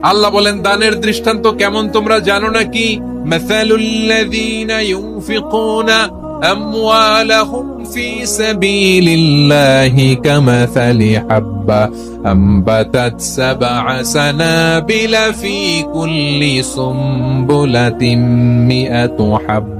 আল্লাহ বলেন দানের দৃষ্টান্ত কেমন তোমরা জানো নাকি মাসালুল্লাযীনা ইউনফিকুনা আমওয়ালাহুম ফি সাবিলিল্লাহি কামাসালি হাব্বা আমবাতাত সাবআ সানাবিলা ফি কুল্লি সুমবুলাতিন মিআতু হাব্বা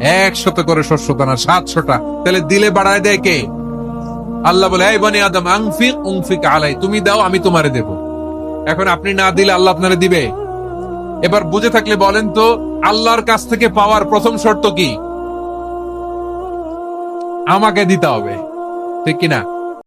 একশত করে শস্য দানা, সাতশোটা। তাহলে দিলে বাড়ায় দেয় কে? আল্লাহ বলে, এই বনি আদম, আংফিক, উংফিক আলাই, তুমি দাও, আমি তোমারে দেব। এখন আপনি না দিলে আল্লাহ আপনারে দিবে? এবার বুঝে থাকলে বলেন তো, আল্লাহর কাছ থেকে পাওয়ার প্রথম শর্ত কি? আমাকে দিতে হবে। ঠিক কিনা?